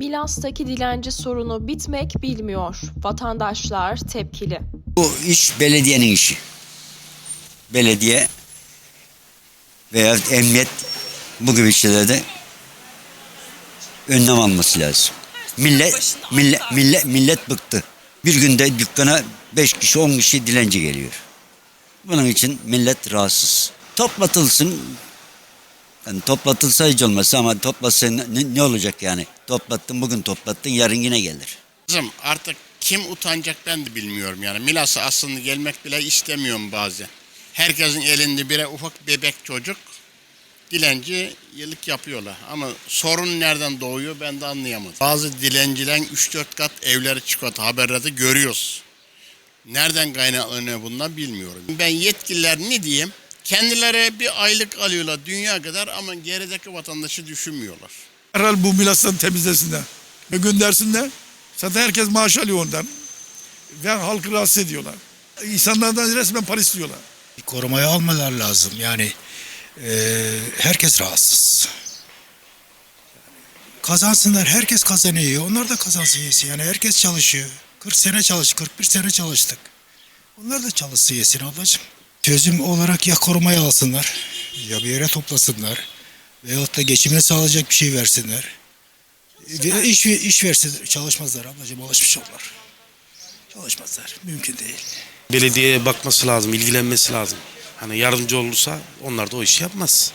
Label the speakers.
Speaker 1: Milas'taki dilenci sorunu bitmek bilmiyor. Vatandaşlar tepkili.
Speaker 2: Bu iş belediyenin işi. Belediye veya emniyet bu gibi şeylerde önlem alması lazım. Millet, millet, millet, millet bıktı. Bir günde dükkana 5 kişi 10 kişi dilenci geliyor. Bunun için millet rahatsız. Toplatılsın. Yani toplatılsa hiç olmazsa ama toplatsa ne, ne olacak yani? Toplattın bugün toplattın yarın yine gelir.
Speaker 3: Kızım artık kim utanacak ben de bilmiyorum yani. Milas'a aslında gelmek bile istemiyorum bazen. Herkesin elinde bire ufak bebek çocuk dilenci yıllık yapıyorlar. Ama sorun nereden doğuyor ben de anlayamadım. Bazı dilencilerin 3-4 kat evleri çıkıyor haberlerde görüyoruz. Nereden kaynaklanıyor bunlar bilmiyorum. Ben yetkililer ne diyeyim? Kendileri bir aylık alıyorlar dünya kadar ama gerideki vatandaşı düşünmüyorlar.
Speaker 4: Herhal bu milastan temizlesinler. Ve göndersinler. Zaten herkes maaş alıyor ondan. Ve halkı rahatsız ediyorlar. İnsanlardan resmen para istiyorlar.
Speaker 5: Bir korumaya almalar lazım. Yani eee, herkes rahatsız. Kazansınlar. Herkes kazanıyor. Onlar da kazansın yesin. Yani herkes çalışıyor. 40 sene çalış, 41 sene çalıştık. Onlar da çalışsın yesin ablacığım. Çözüm olarak ya korumaya alsınlar ya bir yere toplasınlar. Veyahut da geçimini sağlayacak bir şey versinler. Ve iş, iş versinler. Çalışmazlar ablacığım alışmış onlar. Çalışmazlar. Mümkün değil.
Speaker 6: Belediyeye bakması lazım, ilgilenmesi lazım. Hani yardımcı olursa onlar da o işi yapmaz.